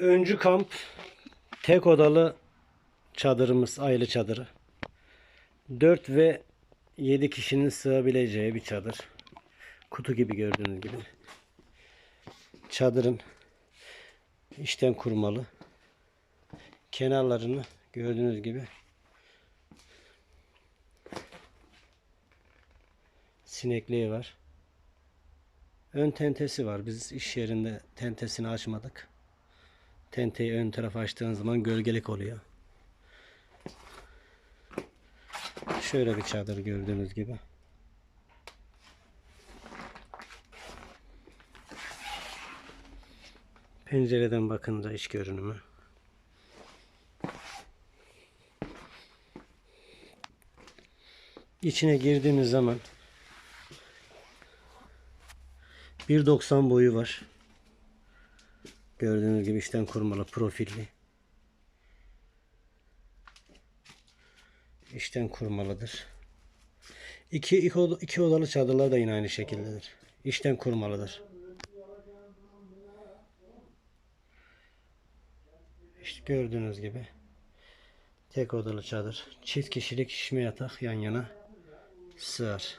Öncü kamp tek odalı çadırımız, aile çadırı. 4 ve 7 kişinin sığabileceği bir çadır. Kutu gibi gördüğünüz gibi. Çadırın içten kurmalı. Kenarlarını gördüğünüz gibi sinekliği var. Ön tentesi var. Biz iş yerinde tentesini açmadık. Tenteyi ön tarafa açtığın zaman gölgelik oluyor. Şöyle bir çadır gördüğünüz gibi. Pencereden bakınca iç görünümü. İçine girdiğimiz zaman 1.90 boyu var. Gördüğünüz gibi içten kurmalı profilli. İçten kurmalıdır. İki, iki, iki odalı çadırlar da yine aynı şekildedir. İçten kurmalıdır. İşte gördüğünüz gibi tek odalı çadır. Çift kişilik şişme yatak yan yana sığar.